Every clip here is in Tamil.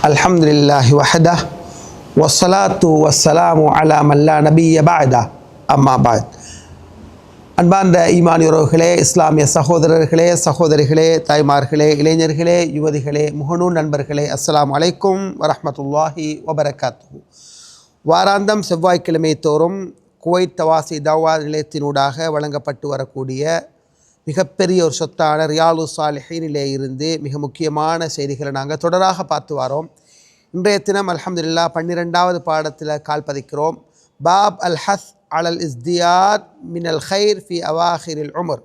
அல்ஹம்துலில்லாஹி வஹதா வசலாத்து வசலாமு அலா மல்லா நபிய பாய்தா அம்மா பாய் அன்பார்ந்த ஈமானியர்களே இஸ்லாமிய சகோதரர்களே சகோதரிகளே தாய்மார்களே இளைஞர்களே யுவதிகளே முகநூல் நண்பர்களே அஸ்லாம் அலைக்கும் வரமத்துல்லாஹி வபரகாத்து வாராந்தம் செவ்வாய்க்கிழமை தோறும் குவைத் தவாசி தவா நிலையத்தினூடாக வழங்கப்பட்டு வரக்கூடிய மிகப்பெரிய ஒரு சொத்தான ரியாலு சாலிஹீனிலே இருந்து மிக முக்கியமான செய்திகளை நாங்கள் தொடராக பார்த்து வரோம். இன்றைய தினம் அல்ஹம்துலில்லா பன்னிரெண்டாவது பாடத்தில் கால் பதிக்கிறோம். பாப் அல் ஹஸ் அலல் இஸ்தியாத் மினல் ஹைர் ஃபி அவாஹிரில் உமர்.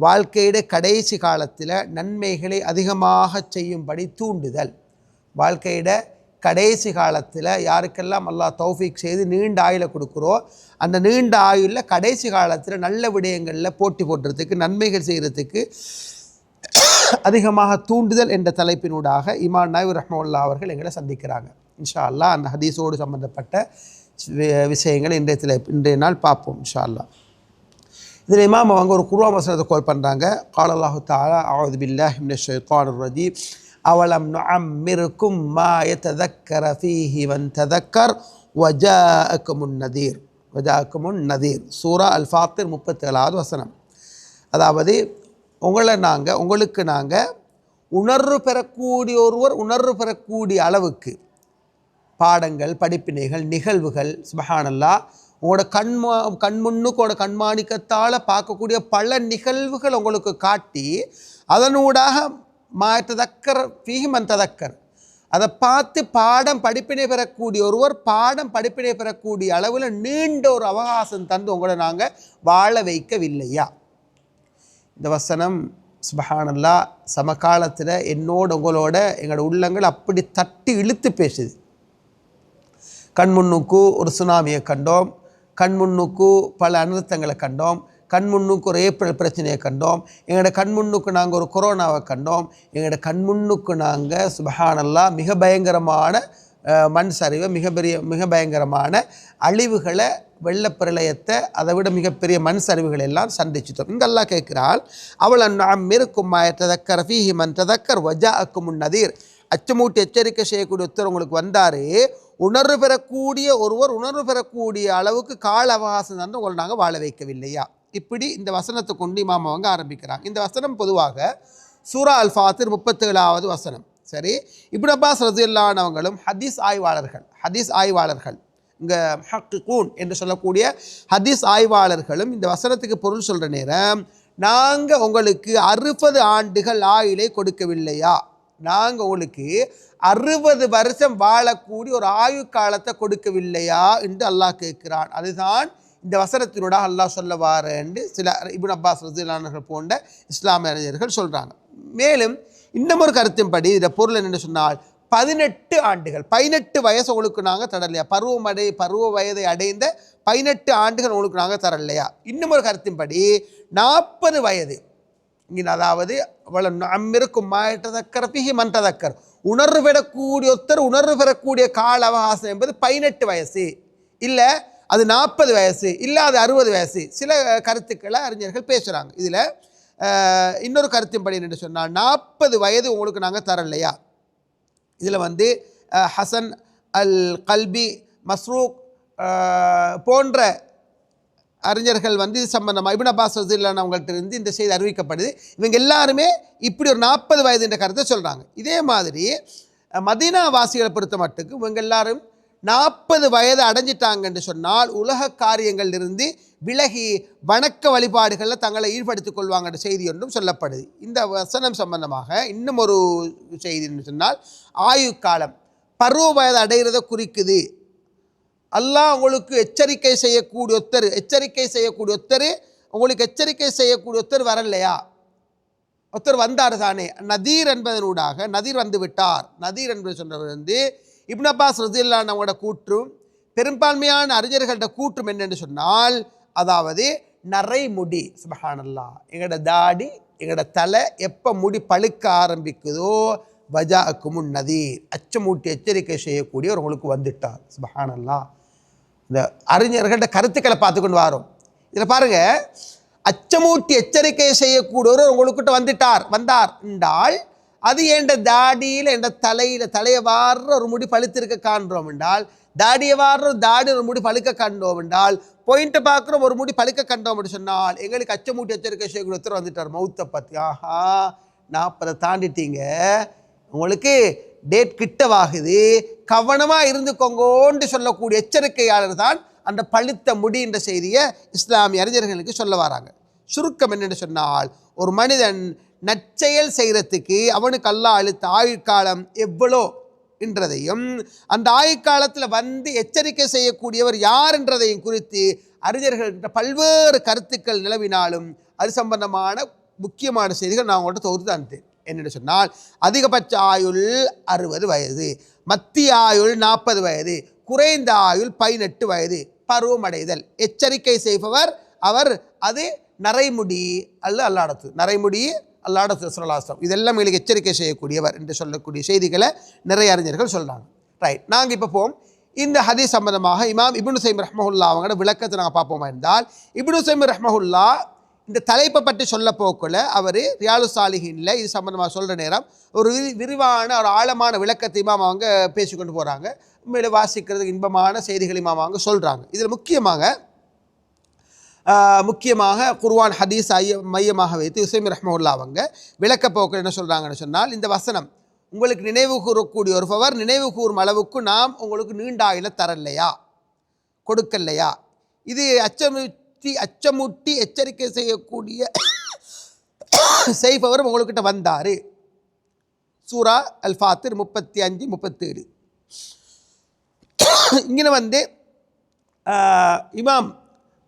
வாழ்க்கையிட கடைசி காலத்தில் நன்மைகளை அதிகமாக செய்யும்படி தூண்டுதல். வாழ்க்கையிட கடைசி காலத்தில் யாருக்கெல்லாம் அல்லாஹ் தௌஃபிக் செய்து நீண்ட ஆயுளை கொடுக்குறோ அந்த நீண்ட ஆயுளில் கடைசி காலத்தில் நல்ல விடயங்களில் போட்டி போடுறதுக்கு நன்மைகள் செய்கிறதுக்கு அதிகமாக தூண்டுதல் என்ற தலைப்பினூடாக இமான் நாயு ரஹ்மல்லா அவர்கள் எங்களை சந்திக்கிறாங்க. இன்ஷா அல்லாஹ் அந்த ஹதீஸோடு சம்பந்தப்பட்ட விஷயங்களை இன்றைய தலை இன்றைய நாள் பார்ப்போம் இன்ஷா அல்லாஹ் இதில் இமாம் அவங்க ஒரு குருவா வசனத்தை கோல் பண்ணுறாங்க காலல்லாஹு தாலா அவுது பில்லாஹி மினஷ் ரஜீப் அவலம் நுஅம்மிருக்கும் மா யததக்கர ஃபீஹி வன் ததக்கர் வஜாஅக்குமுன் நதீர் வஜாஅக்குமுன் நதீர் சூரா அல் ஃபாத்திர் முப்பத்தேழாவது வசனம். அதாவது உங்களை நாங்கள் உங்களுக்கு நாங்கள் உணர்வு பெறக்கூடிய ஒருவர் உணர்வு பெறக்கூடிய அளவுக்கு பாடங்கள் படிப்பினைகள் நிகழ்வுகள் சுபஹானல்லா உங்களோட கண்மா கண்முன்னுக்கோட கண்மாணிக்கத்தால் பார்க்கக்கூடிய பல நிகழ்வுகள் உங்களுக்கு காட்டி அதனூடாக மாற்றதக்கர் ஃபீஹிமன் ததக்கர். அதை பார்த்து பாடம் படிப்பினை பெறக்கூடிய ஒருவர் பாடம் படிப்பினை பெறக்கூடிய அளவில் நீண்ட ஒரு அவகாசம் தந்து உங்களை நாங்கள் வாழ வைக்கவில்லையா? இந்த வசனம் சுபஹானல்லா சமகாலத்தில் என்னோட உங்களோட எங்களோட உள்ளங்கள் அப்படி தட்டி இழுத்து பேசுது. கண்முன்னுக்கு ஒரு சுனாமியை கண்டோம் கண்முன்னுக்கு பல அனர்த்தங்களை கண்டோம் கண்முன்னுக்கு ஒரு ஏப்ரல் பிரச்சனையை கண்டோம். எங்களோட கண்முன்னுக்கு நாங்கள் ஒரு கொரோனாவை கண்டோம். எங்களோட கண்முன்னுக்கு நாங்கள் சுபஹானல்லாம் மிக பயங்கரமான மண் சரிவை மிக பெரிய மிக பயங்கரமான அழிவுகளை வெள்ளப்பிரளயத்தை அதை விட மிகப்பெரிய மண் சரிவுகள் எல்லாம் சந்திச்சிட்டோம். இங்கெல்லாம் கேட்கிறாள் அவள் நாம் இருக்கும் மாயத்ததக்கர் ஃபீஹி மன் ததக்கர் வஜா அக்கு நதீர். அச்சமூட்டி எச்சரிக்கை செய்யக்கூடிய ஒருத்தர் உங்களுக்கு வந்தார். உணர்வு பெறக்கூடிய ஒருவர் உணர்வு பெறக்கூடிய அளவுக்கு கால அவகாசம் தந்து உங்களை நாங்கள் வாழ வைக்கவில்லையா? இப்படி இந்த வசனத்தை கொண்டு இமாம் அவங்க ஆரம்பிக்கிறாங்க. இந்த வசனம் பொதுவாக சூரா அல் ஃபாத்திர் முப்பத்தேழாவது வசனம். சரி இப்னு அப்பாஸ் ரஜில்லானவங்களும் ஹதீஸ் ஆய்வாளர்கள் ஹதீஸ் ஆய்வாளர்கள் இங்கே ஹக்குகூன் என்று சொல்லக்கூடிய ஹதீஸ் ஆய்வாளர்களும் இந்த வசனத்துக்கு பொருள் சொல்கிற நேரம் நாங்கள் உங்களுக்கு அறுபது ஆண்டுகள் ஆயுளை கொடுக்கவில்லையா? நாங்கள் உங்களுக்கு அறுபது வருஷம் வாழக்கூடிய ஒரு ஆயுக்காலத்தை கொடுக்கவில்லையா? என்று அல்லாஹ் கேட்கிறான். அதுதான் இந்த வசனத்தினூடாக அல்லாஹ் சொல்ல என்று சில இப்னு அப்பாஸ் ரசீலானர்கள் போன்ற இஸ்லாமிய அறிஞர்கள் சொல்கிறாங்க மேலும் இன்னும் ஒரு கருத்தின்படி இதில் பொருள் என்னென்னு சொன்னால் பதினெட்டு ஆண்டுகள் பதினெட்டு வயசு உங்களுக்கு நாங்கள் தரலையா? பருவமடை பருவ வயதை அடைந்த பதினெட்டு ஆண்டுகள் உங்களுக்கு நாங்கள் தரலையா? இன்னும் ஒரு கருத்தின்படி நாற்பது வயது. இங்கே அதாவது அவ்வளோ அம்மிருக்கும் மாற்றதக்கர் பிஹி மன்றதக்கர் உணர்வு பெறக்கூடிய ஒருத்தர் உணர்வு பெறக்கூடிய கால அவகாசம் என்பது பதினெட்டு வயசு. இல்லை அது நாற்பது வயசு இல்லாத அறுபது வயசு சில கருத்துக்களை அறிஞர்கள் பேசுகிறாங்க இதில் இன்னொரு கருத்தின்படி என்று சொன்னால் நாற்பது வயது உங்களுக்கு நாங்கள் தரலையா? இதில் வந்து ஹசன் அல் கல்பி மஸ்ரூக் போன்ற அறிஞர்கள் வந்து இது சம்பந்தமாக இபின் அப்பாஸ் ரசில்லான் அவங்கள்ட்ட இருந்து இந்த செய்தி அறிவிக்கப்படுது. இவங்க எல்லாருமே இப்படி ஒரு நாற்பது வயது என்ற கருத்தை சொல்கிறாங்க இதே மாதிரி மதீனா வாசிகளை பொறுத்த மட்டுக்கு இவங்க எல்லாரும் நாற்பது வயது அடைஞ்சிட்டாங்கன்னு சொன்னால் உலக காரியங்களிலிருந்து விலகி வணக்க வழிபாடுகளில் தங்களை ஈடுபடுத்திக் கொள்வாங்கன்ற செய்தி ஒன்றும் சொல்லப்படுது. இந்த வசனம் சம்பந்தமாக இன்னும் ஒரு செய்தி என்று சொன்னால் ஆயு காலம் பருவ வயது அடைகிறத குறிக்குது. அல்லாஹ் உங்களுக்கு எச்சரிக்கை செய்யக்கூடிய ஒத்தர் எச்சரிக்கை செய்யக்கூடிய ஒத்தர் உங்களுக்கு எச்சரிக்கை செய்யக்கூடிய ஒத்தர் வரலையா? ஒருத்தர் வந்தார் தானே நதீர் என்பதனூடாக நதீர் வந்து விட்டார். நதீர் என்பது சொன்னவர் வந்து இப்னு அப்பாஸ் ரசில்லானவோட கூற்றும் பெரும்பான்மையான அறிஞர்கள்ட்ட கூற்றும் என்னென்னு சொன்னால் அதாவது நரைமுடி சுபஹானல்லா எங்களோட தாடி எங்களோட தலை எப்போ முடி பழுக்க ஆரம்பிக்குதோ வஜாக்கு முன் நதீர். அச்சமூட்டி எச்சரிக்கை செய்யக்கூடியவர் உங்களுக்கு வந்துட்டார் சுபஹானல்லா இந்த அறிஞர்கள்ட்ட கருத்துக்களை பார்த்துக்கொண்டு வரோம். இதில் பாருங்க அச்சமூட்டி எச்சரிக்கை செய்யக்கூடியவர் உங்களுக்கிட்ட வந்துட்டார் வந்தார். என்றால் அது என்ற தாடியில் என்ற தலையில் தலையை வாடுற ஒரு முடி பழுத்திருக்க காண்றோம் என்றால் தாடியை வாடுற ஒரு தாடி ஒரு முடி பழுக்க கண்டோம் என்றால் பாயிண்ட்டை பார்க்குறோம் ஒரு முடி பழுக்க கண்டோம் என்று சொன்னால் எங்களுக்கு அச்சமூட்டி எச்சரிக்கை செய்ய ஒருத்தர் வந்துட்டார் மௌத்தை பற்றி ஆஹா நாற்பதை தாண்டிட்டீங்க. உங்களுக்கு டேட் கிட்டவாகுது. கவனமாக இருந்துக்கோங்கோன்னு சொல்லக்கூடிய எச்சரிக்கையாளர் தான் அந்த பழுத்த முடின்ற செய்தியை இஸ்லாமிய அறிஞர்களுக்கு சொல்ல வராங்க. சுருக்கம் என்னென்னு சொன்னால் ஒரு மனிதன் நற்செயல் செய்கிறதுக்கு அவனுக்கு அல்லாஹ் அழுத்த ஆயுட்காலம் எவ்வளோ என்றதையும் அந்த ஆயுட்காலத்தில் வந்து எச்சரிக்கை செய்யக்கூடியவர் யார் என்றதையும் குறித்து அறிஞர்கள்கிட்ட பல்வேறு கருத்துக்கள் நிலவினாலும் அது சம்பந்தமான முக்கியமான செய்திகள் நான் உங்கள்கிட்ட தொகுத்து தந்தேன். என்னென்னு சொன்னால் அதிகபட்ச ஆயுள் அறுபது வயது மத்திய ஆயுள் நாற்பது வயது குறைந்த ஆயுள் பதினெட்டு வயது பருவமடைதல். எச்சரிக்கை செய்பவர் அவர் அது நரைமுடி அல்ல அல்லாடத்து. நரைமுடி அல்லாட சுரலாசம் இதெல்லாம் எங்களுக்கு எச்சரிக்கை செய்யக்கூடியவர் என்று சொல்லக்கூடிய செய்திகளை நிறைய அறிஞர்கள் சொல்கிறாங்க ரைட் நாங்கள் இப்போ போவோம். இந்த ஹதீஸ் சம்பந்தமாக இமாம் இப்னு சைம் ரஹ்மஹுல்லா அவங்களோட விளக்கத்தை நாங்கள் பார்ப்போமா இருந்தால் இப்னு சைம் ரஹ்மஹுல்லா இந்த தலைப்பை பற்றி சொல்ல போக்குள்ள அவர் ரியாலு சாலிஹின்ல இது சம்பந்தமாக சொல்கிற நேரம் ஒரு விரிவான ஒரு ஆழமான விளக்கத்தை இமாம் அவங்க பேசிக்கொண்டு போகிறாங்க மேலும் வாசிக்கிறதுக்கு இன்பமான செய்திகள் இமாம் அவங்க சொல்கிறாங்க இதில் முக்கியமாக முக்கியமாக குர்வான் ஹதீஸ் ஐய மையமாக வைத்து உசைம் ரஹ்மவுல்லா அவங்க விளக்க என்ன சொல்கிறாங்கன்னு சொன்னால் இந்த வசனம் உங்களுக்கு நினைவு கூறக்கூடிய ஒருபவர் நினைவு கூறும் அளவுக்கு நாம் உங்களுக்கு நீண்ட ஆயுள தரலையா? கொடுக்கலையா? இது அச்சமுட்டி அச்சமுட்டி எச்சரிக்கை செய்யக்கூடிய செய்பவர் உங்கள்கிட்ட வந்தார். சூரா அல் ஃபாத்திர் முப்பத்தி அஞ்சு முப்பத்தேழு. இங்கே வந்து இமாம்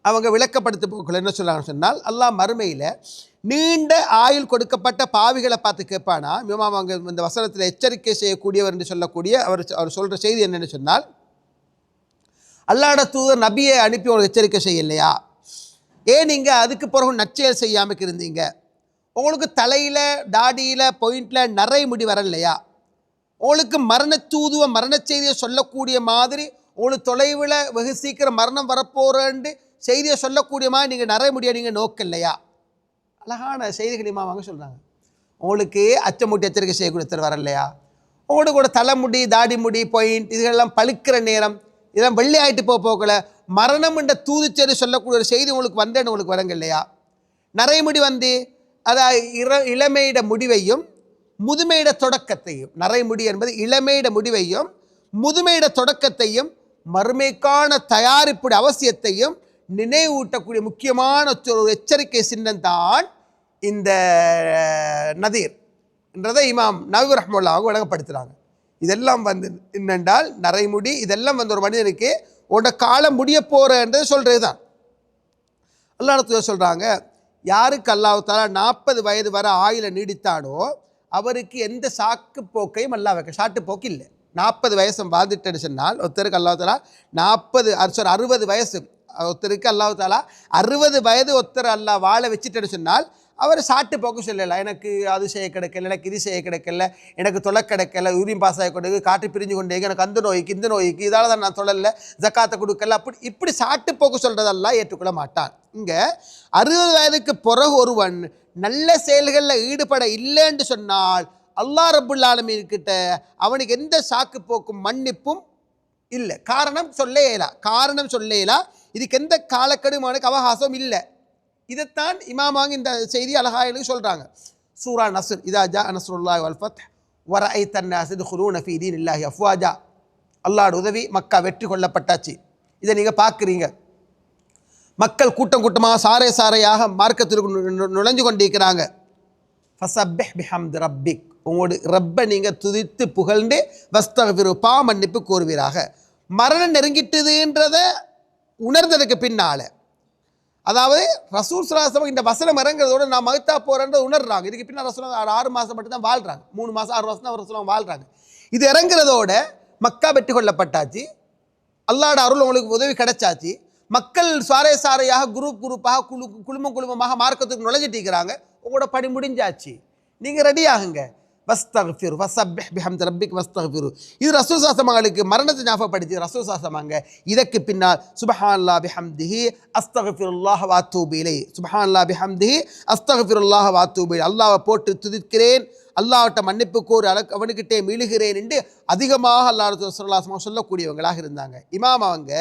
அவங்க விளக்கப்படுத்த போக்குள்ள என்ன சொல்கிறாங்கன்னு சொன்னால் அல்லாஹ் மறுமையில் நீண்ட ஆயுள் கொடுக்கப்பட்ட பாவிகளை பார்த்து கேட்பானா? இமாம் அவங்க இந்த வசனத்தில் எச்சரிக்கை செய்யக்கூடியவர் என்று சொல்லக்கூடிய அவர் அவர் சொல்கிற செய்தி என்னென்னு சொன்னால் அல்லாட தூதர் நபியை அனுப்பி உங்களுக்கு எச்சரிக்கை செய்யலையா? ஏன் நீங்கள் அதுக்கு பிறகு நச்செயல் செய்யாமல் இருந்தீங்க? உங்களுக்கு தலையில் தாடியில் பொயிண்டில் நிறை முடி வரலையா? உங்களுக்கு மரண தூதுவ மரண செய்தியை சொல்லக்கூடிய மாதிரி உங்களுக்கு தொலைவில் வெகு சீக்கிரம் மரணம் வரப்போறேன்னு செய்தியை சொல்லக்கூடிய மாதிரி நீங்கள் நிறைய முடிய நீங்கள் நோக்கலையா அழகான செய்திகள் இமாமாங்க சொல்கிறாங்க உங்களுக்கு அச்சமூட்டி எச்சரிக்கை செய்யக்கூடிய ஒருத்தர் வரலையா? உங்களோட கூட தலைமுடி தாடி முடி பாயிண்ட் இதுகளெல்லாம் பழுக்கிற நேரம் இதெல்லாம் வெள்ளி ஆகிட்டு போக போகல மரணம் என்ற தூதுச்சேரி சொல்லக்கூடிய ஒரு செய்தி உங்களுக்கு வந்தேன்னு உங்களுக்கு வரங்க இல்லையா நரைமுடி வந்து அதாவது இள இளமையிட முடிவையும் முதுமையிட தொடக்கத்தையும் நரைமுடி என்பது இளமையிட முடிவையும் முதுமையிட தொடக்கத்தையும் மறுமைக்கான தயாரிப்புடைய அவசியத்தையும் நினைவூட்டக்கூடிய முக்கியமான ஒரு எச்சரிக்கை சின்னம் தான் இந்த நதீர் என்றதை இமாம் நபி ரஹ்முல்லா அவங்க விளங்கப்படுத்துகிறாங்க இதெல்லாம் வந்து என்னென்றால் நரைமுடி இதெல்லாம் வந்து ஒரு மனிதனுக்கு உன்னோட காலம் முடிய போகிறன்றது சொல்கிறது தான் அல்லாஹ் சொல்கிறாங்க யாருக்கு அல்லாஹ் நாற்பது வயது வர ஆயில நீடித்தானோ அவருக்கு எந்த சாக்கு போக்கையும் அல்லா வைக்க சாட்டு போக்கு இல்லை. நாற்பது வயசு வாழ்ந்துட்டேன்னு சொன்னால் ஒருத்தருக்கு அல்லாஹ் நாற்பது சாரி அறுபது வயசு ஒருத்தருக்கு அல்லாஹ் தாலா அறுபது வயது ஒருத்தர் அல்லாஹ் வாழ வச்சுட்டேன்னு சொன்னால் அவர் சாட்டு போக்கு சொல்லலை. எனக்கு அது செய்ய கிடைக்கல எனக்கு இது செய்ய கிடைக்கல எனக்கு தொலை கிடைக்கல யூரியம் பாஸ் ஆகி கொண்டு காற்று பிரிஞ்சு கொண்டே எனக்கு அந்த நோய்க்கு இந்த நோய்க்கு இதால் தான் நான் சொல்லலை ஜக்காத்தை கொடுக்கல அப்படி இப்படி சாட்டு போக்கு சொல்கிறதெல்லாம் ஏற்றுக்கொள்ள மாட்டான். இங்கே அறுபது வயதுக்கு பிறகு ஒருவன் நல்ல செயல்களில் ஈடுபட இல்லைன்னு சொன்னால் அல்லாஹ் ரபுல்லாலமீன்கிட்ட அவனுக்கு எந்த சாக்கு போக்கும் மன்னிப்பும் இல்லை. காரணம் சொல்ல இயலா. காரணம் சொல்ல இயலா. இதுக்கு எந்த காலக்கெடுமானுக்கு அவகாசம் இல்லை. இதைத்தான் இமாமாங்க இந்த செய்தி அழகாயிலுக்கு சொல்கிறாங்க சூரா நஸ்ர் இதா ஜா நஸ்ருல்லாஹி வல் ஃபத் வர ஐ தன்னாஸ் ஹுலூன் ஃபீதீன் இல்லாஹி அஃப்வாஜா. அல்லாஹ்ட உதவி மக்கா வெற்றி கொள்ளப்பட்டாச்சு. இதை நீங்கள் பார்க்குறீங்க மக்கள் கூட்டம் கூட்டமாக சாரை சாரையாக மார்க்கத்திற்கு நு- நு- நுழைஞ்சு கொண்டிருக்கிறாங்க. ஃபசப்பிஹ் பிஹம்து ரப்பிக். உங்களோட ரப்பை நீங்கள் துதித்து புகழ்ந்து வஸ்தகபிரு பா மன்னிப்பு கூறுவீராக மரணம் நெருங்கிட்டுதுன்றத உணர்ந்ததுக்கு பின்னால். அதாவது ரசூல் சுலாசம் இந்த வசனம் இறங்குறதோட நான் மகத்தா போகிறேன்றத உணர்றாங்க. இதுக்கு பின்னால் ரசூலம் ஆறு- ஆறு மாதம் மட்டும் தான் வாழ்கிறாங்க மூணு மாதம் ஆறு மாதம் தான் ரசூலம் வாழ்கிறாங்க இது இறங்குறதோட மக்கா வெற்றி கொள்ளப்பட்டாச்சு. அல்லாட அருள் உங்களுக்கு உதவி கிடைச்சாச்சு. மக்கள் சாரை சாரையாக குரூப் குரூப்பாக குழு குழுமம் குழுமமாக மார்க்கத்துக்கு நுழைஞ்சிட்டு இருக்கிறாங்க. உங்களோட பணி முடிஞ்சாச்சு. நீங்கள் ரெடி ஆகுங்க. வஸ்தஃபிரு வசப்பிஹ் பிஹம்து ரப்பிக் வஸ்தஃபிரு இது ரசூல் சாசமங்களுக்கு மரணத்தை ஞாபகப்படுத்தி ரசூல் சாசமாங்க இதற்கு பின்னால் சுபஹான்லா பிஹம்திஹி அஸ்தஃபிருல்லாஹ் வாத்தூபிலே சுபஹான்லா பிஹம்திஹி அஸ்தஃபிருல்லாஹ் வாத்தூபிலே அல்லாவை போட்டு துதிக்கிறேன் அல்லாவிட்ட மன்னிப்பு கோரி அலக் அவனுக்கிட்டே மீழுகிறேன் என்று அதிகமாக அல்லாஹ் சொல்லலாசமாக சொல்லக்கூடியவங்களாக இருந்தாங்க இமாம் அவங்க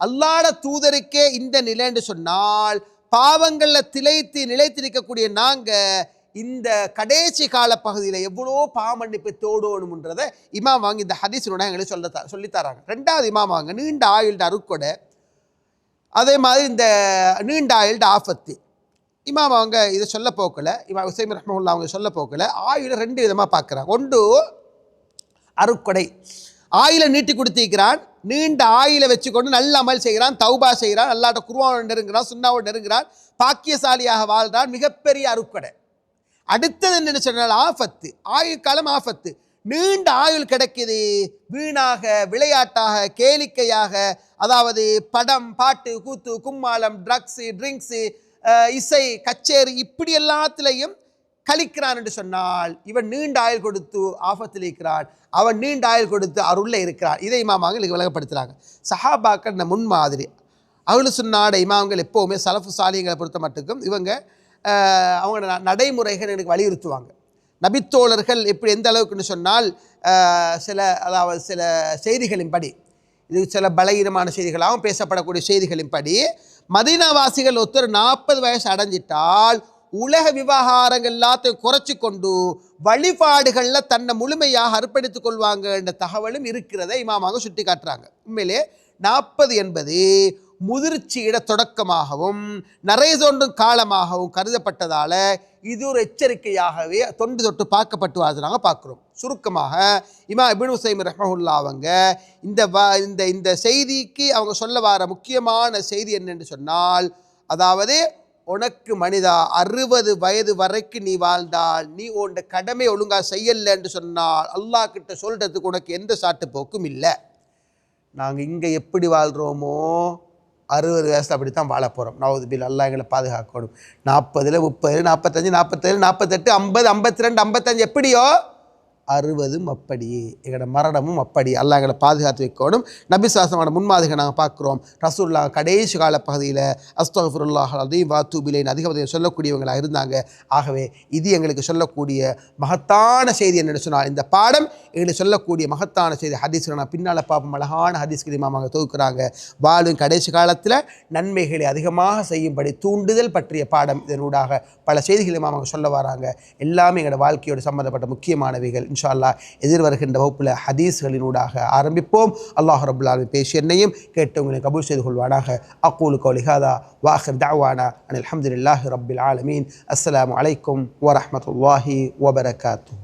அல்லாட தூதருக்கே இந்த நிலைன்னு சொன்னால் பாவங்களில் திளைத்து நிலைத்து நிற்கக்கூடிய நாங்கள் இந்த கடைசி கால பகுதியில் எவ்வளோ பாமன்னிப்பு தோடணுன்றதை இமாம் வாங்க இந்த ஹதீஸினோட எங்களுக்கு சொல்ல த- சொல்லித் தராங்க ரெண்டாவது இமாம் வாங்க நீண்ட ஆயுள்ட அருக்கொடை. அதே மாதிரி இந்த நீண்ட ஆயுள்ட ஆஃபத்து இமாம் அவங்க இதை சொல்ல போக்கில். இமாம் உசைம் ரஹ்மவுல்லா அவங்க சொல்ல போக்கில். ஆயுளை ரெண்டு விதமாக பார்க்குறாங்க. ஒன்று அருக்கொடை. ஆயில நீட்டி கொடுத்திருக்கிறான். நீண்ட ஆயில வச்சுக்கொண்டு நல்ல அமல் செய்கிறான் தௌபா செய்கிறான் நல்லாட்ட குருவானோடு நெருங்கிறான் சுண்ணாவோடு நெருங்கிறான் பாக்கியசாலியாக வாழ்கிறான் மிகப்பெரிய அருக்கொடை. அடுத்தது என்ன சொன்னால் ஆபத்து. ஆயுள் காலம் ஆபத்து. நீண்ட ஆயுள் கிடைக்கிது. வீணாக விளையாட்டாக கேளிக்கையாக அதாவது படம் பாட்டு கூத்து கும்மாளம் ட்ரக்ஸு ட்ரிங்க்ஸு இசை கச்சேரி இப்படி எல்லாத்துலேயும் கழிக்கிறான் என்று சொன்னால் இவன் நீண்ட ஆயுள் கொடுத்து ஆபத்தில் இருக்கிறான். அவன் நீண்ட ஆயுள் கொடுத்து அருளில் இருக்கிறான். இதை இமாமாங்க இங்கே விளங்கப்படுத்துகிறாங்க சஹாபாக்கள் இந்த முன்மாதிரி. அவளு சொன்னாட இமாம்கள் எப்போவுமே சலஃபு சாலியங்களை பொறுத்த மட்டுக்கும் இவங்க அவங்க நடைமுறைகள் எனக்கு வலியுறுத்துவாங்க. நபித்தோழர்கள் எப்படி எந்த அளவுக்குன்னு சொன்னால் சில அதாவது சில செய்திகளின்படி இது சில பலகீனமான செய்திகளாகவும் பேசப்படக்கூடிய செய்திகளின்படி மதீனாவாசிகள் ஒருத்தர் நாற்பது வயசு அடைஞ்சிட்டால் உலக விவகாரங்கள் எல்லாத்தையும் குறைச்சி கொண்டு வழிபாடுகளில் தன்னை முழுமையாக அர்ப்பணித்துக் கொள்வாங்க என்ற தகவலும் இருக்கிறதை இமாமாக சுட்டி காட்டுறாங்க உண்மையிலே நாற்பது என்பது முதிர்ச்சியிட தொடக்கமாகவும் நிறைய தோன்றும் காலமாகவும் கருதப்பட்டதால் இது ஒரு எச்சரிக்கையாகவே தொண்டு தொட்டு பார்க்கப்பட்டு வாழ்றாங்க பார்க்குறோம். சுருக்கமாக இமா இபின் உசைம் ரஹமுல்லா அவங்க இந்த வ இந்த இந்த செய்திக்கு அவங்க சொல்ல வர முக்கியமான செய்தி என்னென்று சொன்னால் அதாவது உனக்கு மனிதா அறுபது வயது வரைக்கும் நீ வாழ்ந்தால் நீ உன் கடமை ஒழுங்காக செய்யலைன்னு சொன்னால் அல்லாஹ் கிட்ட சொல்கிறதுக்கு உனக்கு எந்த சாட்டு போக்கும் இல்லை. நாங்கள் இங்கே எப்படி வாழ்கிறோமோ அறுபது வயசில் அப்படி தான் வாழ போகிறோம் நவது பில் அல்லாஹ் எங்களை பாதுகாக்கணும் நாற்பதில் முப்பது நாற்பத்தஞ்சு நாற்பத்தேழு நாற்பத்தெட்டு ஐம்பது ஐம்பத்தி ரெண்டு ஐம்பத்தஞ்சு எப்படியோ? அறுபதும் அப்படியே. எங்களோட மரணமும் அப்படி அல்லாஹ் எங்களை பாதுகாத்து வைக்கணும் நபி சாசனோட முன்மாதிரிகள் நாங்கள் பார்க்குறோம். ரசூல்லா கடைசி கால பகுதியில் அஸ்தஃபுல்லாஹ் அதையும் வாத்துபிலேன் அதிகபதியை சொல்லக்கூடியவங்களாக இருந்தாங்க. ஆகவே இது எங்களுக்கு சொல்லக்கூடிய மகத்தான செய்தி என்னென்னு சொன்னால் இந்த பாடம் என்று சொல்லக்கூடிய மகத்தான செய்தி ஹதீஸ்களை நான் பின்னால் பார்ப்போம். அழகான ஹதீஸ்கள் இமாமாங்க தொகுக்கிறாங்க. வாழும் கடைசி காலத்தில் நன்மைகளை அதிகமாக செய்யும்படி தூண்டுதல் பற்றிய பாடம் இதனூடாக பல செய்திகள் இமாமாங்க சொல்ல வராங்க. எல்லாமே எங்களோட வாழ்க்கையோடு சம்மந்தப்பட்ட முக்கியமானவைகள். இன்ஷா அல்லாஹ் எதிர்வருகின்ற வகுப்பில் ஹதீஸ்களினூடாக ஆரம்பிப்போம். அல்லாஹ் ரபுல் ஆலமீன் பேசிய என்னையும் கேட்டவங்களை கபூல் செய்து கொள்வானாக. அக்கூலு கௌலிஹாதா வாஹிர் தாவானா அனில் அல்ஹம்துலில்லாஹி ரபில் ஆலமீன். அஸ்லாம் அலைக்கும் வரமத்துல்லாஹி வபரகாத்து